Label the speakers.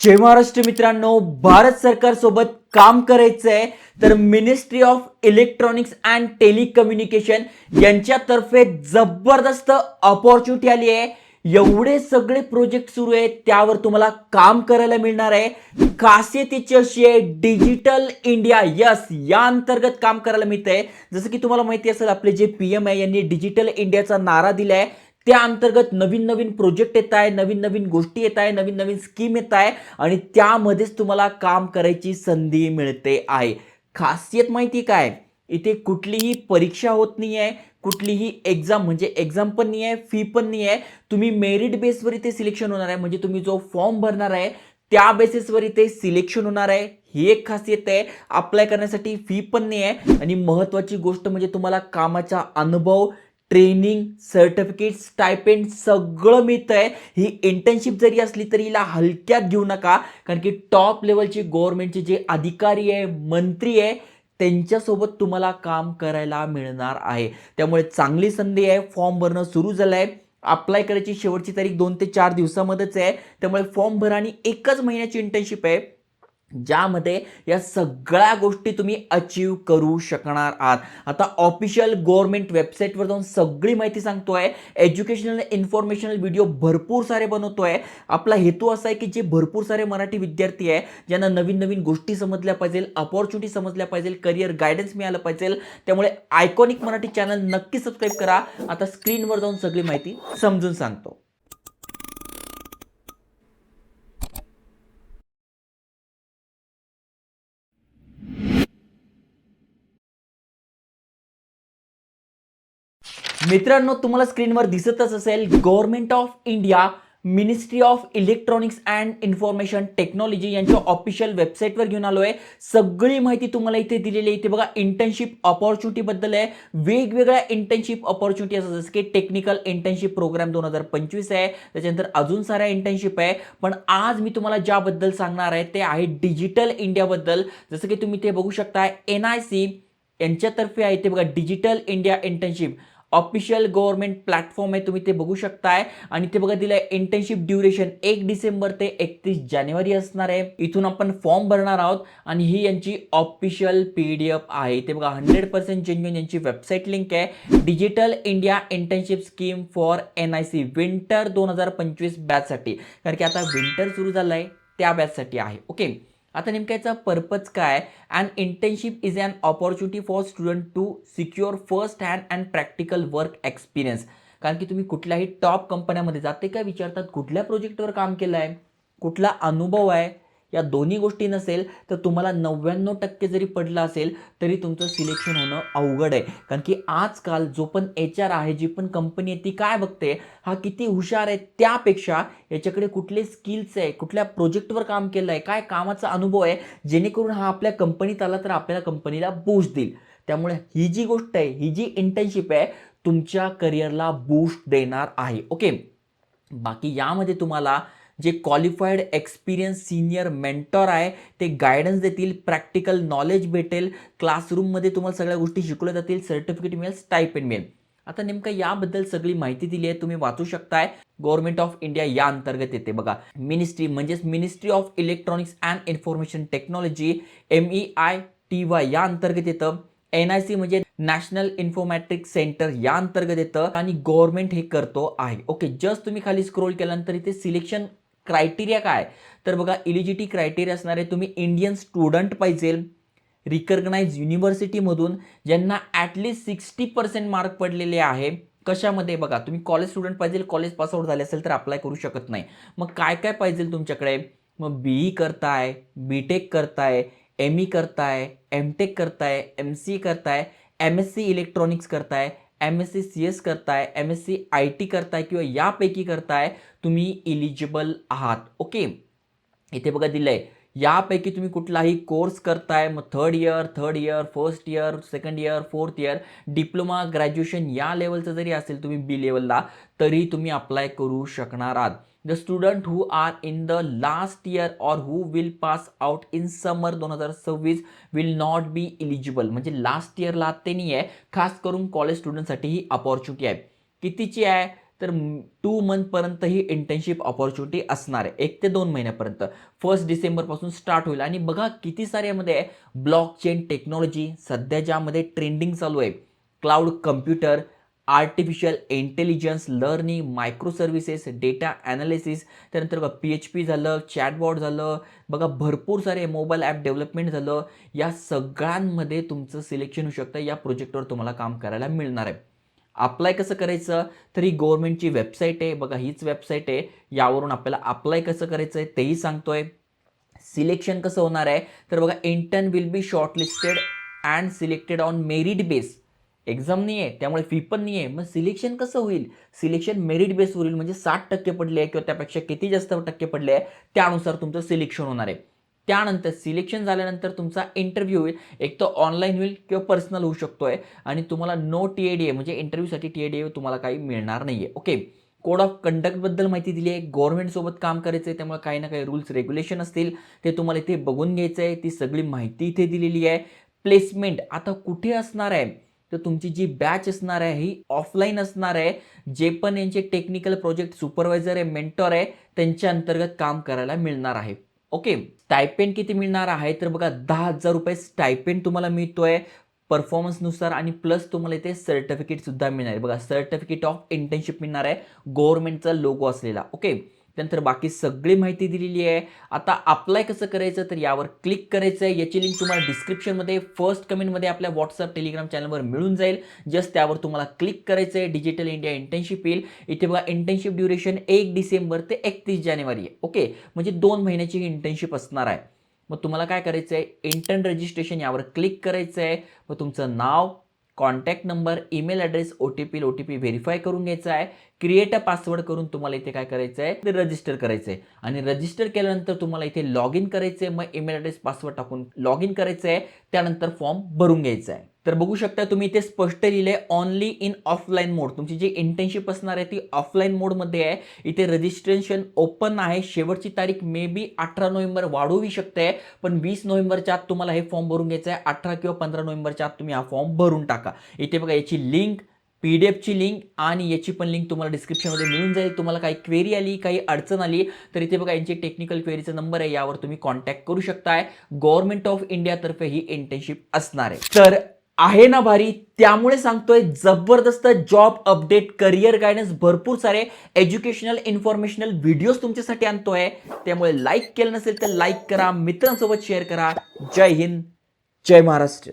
Speaker 1: जय महाराष्ट्र मित्रांनो भारत सरकार सोबत काम करायचं आहे तर ministry of electronics and telecommunication यांच्यातर्फे जबरदस्त अपॉर्च्युनिटी आली आहे. एवढे सगळे प्रोजेक्ट सुरू आहेत त्यावर तुम्हाला काम करायला मिळणार आहे. खासियतीची अशी आहे डिजिटल इंडिया यस या अंतर्गत काम करायला मिळतंय. जसं की तुम्हाला माहिती असेल आपले जे पी एम आहे यांनी डिजिटल इंडियाचा नारा दिलाय. त्या अंतर्गत नवीन नवीन प्रोजेक्ट येत आहे नवीन नवीन गोष्टी येत आहे नवीन नवीन स्कीम येत आहे आणि त्यामध्येच तुम्हाला काम करायची संधी मिळते आहे. खासियत माहिती काय? इथे कुठलीही परीक्षा होत नाही आहे कुठलीही एक्झाम म्हणजे एक्झाम पण नाही आहे फी पण नाही आहे तुम्ही मेरिट बेसवर इथे सिलेक्शन होणार आहे म्हणजे तुम्ही जो फॉर्म भरणार आहे त्या बेसिसवर इथे सिलेक्शन होणार आहे. ही एक खासियत आहे. अप्लाय करण्यासाठी फी पण नाही आहे आणि महत्त्वाची गोष्ट म्हणजे तुम्हाला कामाचा अनुभव ट्रेनिंग सर्टिफिकेट स्टायपेंड सगळं मिळतं आहे ही इंटर्नशिप जरी असली तरी हिला हलक्यात घेऊ नका. कारण की टॉप लेवलचे गव्हर्नमेंटचे जे अधिकारी आहे मंत्री आहे त्यांच्यासोबत तुम्हाला काम करायला मिळणार आहे. त्यामुळे चांगली संधी आहे. फॉर्म भरणं सुरू झालं आहे अप्लाय करायची शेवटची तारीख दोन ते चार दिवसामध्येच आहे. त्यामुळे फॉर्म भरा आणि एकच महिन्याची इंटर्नशिप आहे. ज्यामध्ये या सगळ्या गोष्टी तुम्ही अचीव करू शकणार आहात. आता ऑफिशियल गव्हर्नमेंट वेबसाईटवर जाऊन सगळी माहिती सांगतो आहे एज्युकेशनल इन्फॉर्मेशनल व्हिडिओ भरपूर सारे बनवतो आहे आपला हेतू असा आहे की जे भरपूर सारे मराठी विद्यार्थी आहे ज्यांना नवीन नवीन गोष्टी समजल्या पाहिजे अपॉर्च्युनिटी समजल्या पाहिजे करिअर गायडन्स मिळालं पाहिजे त्यामुळे आयकॉनिक मराठी चॅनल नक्की सबस्क्राईब करा. आता स्क्रीनवर जाऊन सगळी माहिती समजून सांगतो. मित्रांनो तुम्हाला स्क्रीनवर दिसतच असेल government of India ministry of electronics and information technology यांच्या ऑफिशियल वेबसाईटवर घेऊन आलो आहे सगळी माहिती तुम्हाला इथे दिलेली आहे. इथे बघा इंटर्नशिप ऑपॉर्च्युनिटीबद्दल आहे. वेगवेगळ्या इंटर्नशिप ऑपॉर्च्युनिटी असतात. जसं की टेक्निकल इंटर्नशिप प्रोग्राम दोन हजार पंचवीस आहे. त्याच्यानंतर अजून साऱ्या इंटर्नशिप आहे. पण आज मी तुम्हाला ज्याबद्दल सांगणार आहे ते आहे डिजिटल इंडियाबद्दल जसं की तुम्ही ते बघू शकता एन आय सी यांच्यातर्फे आहे ते बघा digital India internship official government platform आहे तुम्ही ते बघू शकताय. आणि ते बघा दिलं आहे इंटर्नशिप ड्युरेशन एक डिसेंबर ते एकतीस जानेवारी असणार आहे. इथून आपण फॉर्म भरणार आहोत आणि ही यांची ऑफिशियल पी डी एफ आहे. ते बघा हंड्रेड पर्सेंट जेन्युन यांची वेबसाईट लिंक आहे. Digital India internship scheme for N I C winter दोन हजार पंचवीस बॅचसाठी कारण की आता विंटर सुरू झालं आहे त्या बॅचसाठी आहे. ओके आता नेमका याचा पर्पज काय? And internship is an opportunity for student to secure first hand and practical work experience कारण की तुम्ही कुठल्याही टॉप कंपन्यामध्ये जाते काय विचारतात कुठल्या प्रोजेक्टवर काम केलं आहे कुठला अनुभव आहे? या दोन्ही गोष्टी नसेल तर तुम्हाला नव्याण्णव टक्के जरी पडलं असेल तरी तुमचं सिलेक्शन होणं अवघड आहे. कारण की आजकाल जो पण एच आर आहे जी पण कंपनी आहे ती काय बघते? हा किती हुशार आहे त्यापेक्षा याच्याकडे कुठले स्किल्स आहे कुठल्या प्रोजेक्टवर काम केलं आहे काय कामाचा अनुभव आहे जेणेकरून हा आपल्या कंपनीत आला तर आपल्याला कंपनीला बूस्ट देईल. त्यामुळे ही जी गोष्ट आहे ही जी इंटर्नशिप आहे तुमच्या करिअरला बूस्ट देणार आहे. ओके बाकी यामध्ये तुम्हाला जे क्वालिफाईड एक्सपिरियन्स सिनियर मेंटॉर आहे ते गायडन्स देतील प्रॅक्टिकल नॉलेज भेटेल क्लासरूममध्ये तुम्हाला सगळ्या गोष्टी शिकवल्या जातील सर्टिफिकेट मिळेल स्टायपेंड मिळेल. आता नेमकं याबद्दल सगळी माहिती दिली आहे तुम्ही वाचू शकताय. गव्हर्नमेंट ऑफ इंडिया या अंतर्गत येते बघा. मिनिस्ट्री म्हणजेच ministry of electronics and information technology M E I T Y या अंतर्गत येतं. एन आय सी म्हणजे नॅशनल इन्फॉर्मॅट्रिक सेंटर या अंतर्गत येतं. आणि गव्हर्नमेंट हे करतो आहे. ओके जस्ट तुम्ही खाली स्क्रोल केल्यानंतर इथे सिलेक्शन क्रायटेरिया काय? तर बघा इलिजिटी क्रायटेरिया असणारे तुम्ही इंडियन स्टुडंट पाहिजे रिकग्नाइज युनिव्हर्सिटीमधून ज्यांना ॲटलिस्ट सिक्स्टी पर्सेंट मार्क पडलेले आहे. कशामध्ये? बघा तुम्ही कॉलेज स्टुडंट पाहिजे कॉलेज पासआउट झाले असेल तर अप्लाय करू शकत नाही. मग काय काय पाहिजे तुमच्याकडे? मग बी ई करताय बी टेक करताय एम ई करताय एम टेक करताय एम सी करताय एम एस सी इलेक्ट्रॉनिक्स करताय M S C C S करताय M S C I T करताय किंवा यापैकी करताय तुम्ही इलिजिबल आहात. ओके इथे बघा दिलं आहे यापैकी तुम्ही कुठलाही कोर्स करताय मग third year third year first year second year fourth year diploma graduation या लेवलचं जरी असेल तुम्ही बी लेवलला तरी तुम्ही अप्लाय करू शकणार आहात. The student who are in the last year or who will pass out in summer दोन हजार सव्वीस विल नॉट बी इलिजिबल म्हणजे लास्ट इयरला ते नाही आहे खास करून कॉलेज स्टुडंटसाठी ही अपॉर्च्युनिटी आहे. कितीची आहे? तर टू मंथपर्यंत ही इंटर्नशिप ऑपॉर्च्युनिटी असणार आहे. एक ते दोन महिन्यापर्यंत. फर्स्ट डिसेंबरपासून स्टार्ट होईल. आणि बघा किती साऱ्यामध्ये ब्लॉक चेन टेक्नॉलॉजी सध्या ज्यामध्ये ट्रेंडिंग चालू आहे. Cloud computer artificial intelligence learning micro services data analysis त्यानंतर बघा पी एच पी झालं चॅटबॉट झालं बघा भरपूर सारे मोबाईल ॲप डेव्हलपमेंट झालं. या सगळ्यांमध्ये तुमचं सिलेक्शन होऊ शकतं. या प्रोजेक्टवर तुम्हाला काम करायला मिळणार आहे. अप्लाय कसं करायचं? तर ही गव्हर्नमेंटची वेबसाईट आहे. बघा हीच वेबसाईट आहे. यावरून आपल्याला अप्लाय कसं करायचं आहे तेही सांगतोय. सिलेक्शन कसं होणार आहे? तर बघा intern will be shortlisted and selected on merit base exam नाही आहे त्यामुळे फी पण नाही आहे मग सिलेक्शन कसं होईल? सिलेक्शन मेरिट बेस होईल म्हणजे साठ टक्के पडले आहे किंवा त्यापेक्षा किती जास्त टक्के पडले आहे त्यानुसार तुमचं सिलेक्शन होणार आहे. त्यानंतर सिलेक्शन झाल्यानंतर तुमचा इंटरव्ह्यू होईल. एक तर ऑनलाईन होईल किंवा पर्सनल होऊ शकतो आहे आणि तुम्हाला no T A D A म्हणजे इंटरव्ह्यूसाठी टी ए डी ए तुम्हाला काही मिळणार नाही आहे ओके कोड ऑफ कंडक्टबद्दल माहिती दिली आहे. गव्हर्नमेंटसोबत काम करायचं आहे त्यामुळे काही ना काही रूल्स रेग्युलेशन असतील. ते तुम्हाला इथे बघून घ्यायचं आहे ती सगळी माहिती इथे दिलेली आहे. प्लेसमेंट आता कुठे असणार आहे? तर तुमची जी बॅच असणार आहे ही ऑफलाईन असणार आहे जे पण यांचे टेक्निकल प्रोजेक्ट सुपरवायझर आहे मेंटॉर आहे त्यांच्या अंतर्गत काम करायला मिळणार आहे. ओके स्टायपेंड किती मिळणार आहे? तर बघा दहा हजार रुपये स्टायपेंड तुम्हाला मिळतोय परफॉर्मन्सनुसार आणि प्लस तुम्हाला इथे सर्टिफिकेट सुद्धा मिळणार आहे. बघा सर्टिफिकेट ऑफ इंटर्नशिप मिळणार आहे गव्हर्नमेंटचा लोगो असलेला. ओके त्यानंतर बाकी सगळी माहिती दिलेली आहे. आता अप्लाय कसं करायचं तर यावर क्लिक करायचं आहे. याची लिंक तुम्हाला डिस्क्रिप्शनमध्ये फर्स्ट कमेंटमध्ये आपल्या व्हॉट्सअप टेलिग्राम चॅनलवर मिळून जाईल. जस्ट त्यावर तुम्हाला क्लिक करायचं आहे. डिजिटल इंडिया इंटर्नशिप येईल. इथे बघा इंटर्नशिप ड्युरेशन एक डिसेंबर ते एकतीस जानेवारी आहे. ओके म्हणजे दोन महिन्याची ही इंटर्नशिप असणार आहे. मग तुम्हाला काय करायचं आहे इंटर्न रजिस्ट्रेशन यावर क्लिक करायचं आहे मग तुमचं नाव contact number email address O T P O T P verify करून घ्यायचा आहे. क्रिएट अ पासवर्ड करून तुम्हाला इथे काय करायचं आहे? ते रजिस्टर करायचं आहे. आणि रजिस्टर केल्यानंतर तुम्हाला इथे लॉग इन करायचं आहे. मग ईमेल ॲड्रेस पासवर्ड टाकून लॉग इन करायचं आहे. त्यानंतर फॉर्म भरून घ्यायचा आहे. तर बघू शकता तुम्ही इथे स्पष्ट लिहिले ऑनली इन ऑफलाईन मोड तुमची जी इंटर्नशिप असणार आहे ती ऑफलाईन मोडमध्ये आहे. इथे रजिस्ट्रेशन ओपन आहे. शेवटची तारीख मे बी अठरा नोव्हेंबर वाढवू शकते. पण वीस नोव्हेंबरच्या आत तुम्हाला हे फॉर्म भरून घ्यायचं आहे. अठरा किंवा पंधरा नोव्हेंबरच्या आत तुम्ही हा फॉर्म भरून टाका. इथे बघा याची लिंक पी डी एफची लिंक आणि याची पण लिंक तुम्हाला डिस्क्रिप्शनमध्ये मिळून जाईल. तुम्हाला काही क्वेरी आली काही अडचण आली तर इथे बघा यांची टेक्निकल क्वेरीचा नंबर आहे. यावर तुम्ही कॉन्टॅक्ट करू शकताय. गव्हर्नमेंट ऑफ इंडियातर्फे ही इंटर्नशिप असणार आहे. तर आहे ना भारी. त्यामुळे सांगतोय जबरदस्त जॉब अपडेट करिअर गायडन्स भरपूर सारे एज्युकेशनल इन्फॉर्मेशनल व्हिडिओज तुमच्यासाठी आणतोय. त्यामुळे लाईक केलं नसेल तर लाईक करा मित्रांसोबत शेअर करा. जय हिंद जय महाराष्ट्र.